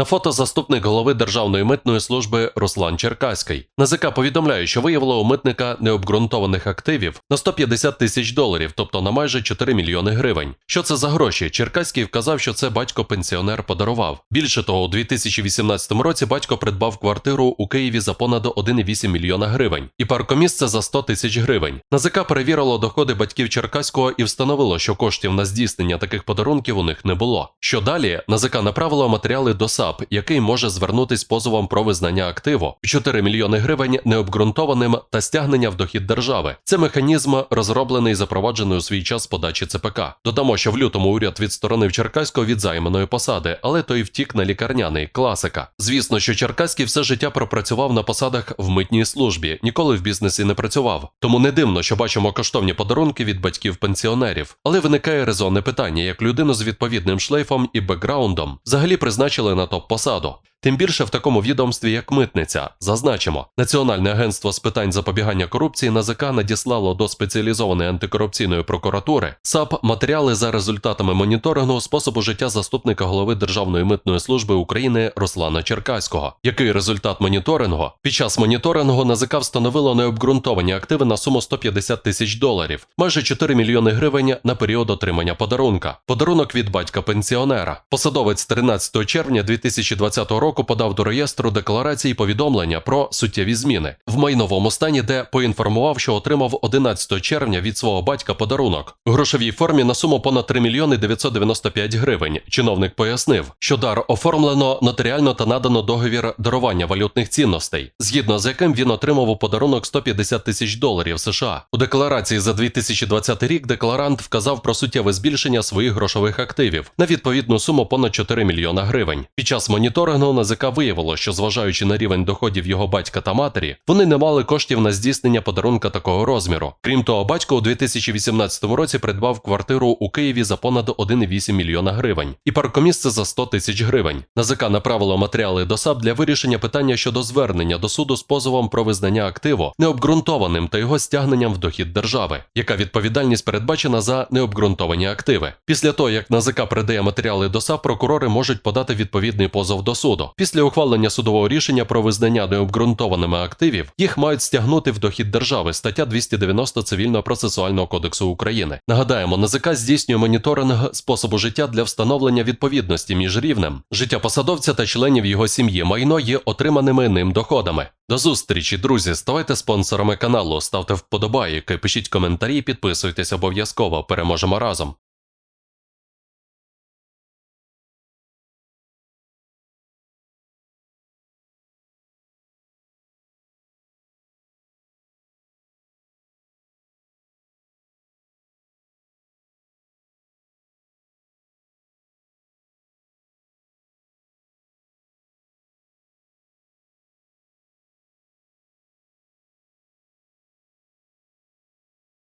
На фото заступник голови Державної митної служби Руслан Черкаський. НАЗК повідомляє, що виявило у митника необґрунтованих активів на 150 тисяч доларів, тобто на майже 4 мільйони гривень. Що це за гроші? Черкаський вказав, що це батько пенсіонер подарував. Більше того, у 2018 році батько придбав квартиру у Києві за понад 1,8 мільйона гривень і паркомісце за 100 тисяч гривень. НАЗК перевірило доходи батьків Черкаського і встановило, що коштів на здійснення таких подарунків у них не було. Що далі? НАЗК направило матеріали до САП, який може звернутись позовом про визнання активу 4 мільйони гривень необґрунтованим та стягнення в дохід держави. Це механізм розроблений і запроваджений у свій час подачі ЦПК. Додамо, що в лютому уряд відсторонив Черкаського від займаної посади, але той втік на лікарняний класика. Звісно, що Черкаський все життя пропрацював на посадах в митній службі, ніколи в бізнесі не працював. Тому не дивно, що бачимо коштовні подарунки від батьків пенсіонерів. Але виникає резонне питання, як людину з відповідним шлейфом і бекграундом взагалі призначили на pasado. Тим більше в такому відомстві, як митниця, зазначимо, Національне агентство з питань запобігання корупції НАЗК надіслало до спеціалізованої антикорупційної прокуратури САП матеріали за результатами моніторингу способу життя заступника голови Державної митної служби України Руслана Черкаського. Який результат моніторингу? Під час моніторингу НАЗК встановило необґрунтовані активи на суму 150 тисяч доларів, майже 4 мільйони гривень на період отримання подарунка. Подарунок від батька пенсіонера. Посадовець 13 червня 2020 року подав до реєстру декларації повідомлення про суттєві зміни в майновому стані, де поінформував, що отримав 11 червня від свого батька подарунок грошовій формі на суму понад 3 мільйони 995 гривень. Чиновник пояснив, що дар оформлено нотаріально та надано договір дарування валютних цінностей, згідно з яким він отримав у подарунок 150 тисяч доларів США. У декларації за 2020 рік декларант вказав про суттєве збільшення своїх грошових активів на відповідну суму понад 4 мільйона гривень. Під час моніторингу НАЗК виявило, що зважаючи на рівень доходів його батька та матері, вони не мали коштів на здійснення подарунка такого розміру. Крім того, батько у 2018 році придбав квартиру у Києві за понад 1,8 мільйона гривень і паркомісце за 100 тисяч гривень. НАЗК направило матеріали до САП для вирішення питання щодо звернення до суду з позовом про визнання активу необґрунтованим та його стягненням в дохід держави, яка відповідальність передбачена за необґрунтовані активи. Після того, як НАЗК передає матеріали до САП, прокурори можуть подати відповідний позов до суду. Після ухвалення судового рішення про визнання необґрунтованими активів їх мають стягнути в дохід держави стаття 290 Цивільного процесуального кодексу України. Нагадаємо, НАЗК здійснює моніторинг способу життя для встановлення відповідності між рівнем життя посадовця та членів його сім'ї. Майно є отриманими ним доходами. До зустрічі, друзі. Ставайте спонсорами каналу, ставте вподобайки, пишіть коментарі, підписуйтесь обов'язково. Переможемо разом.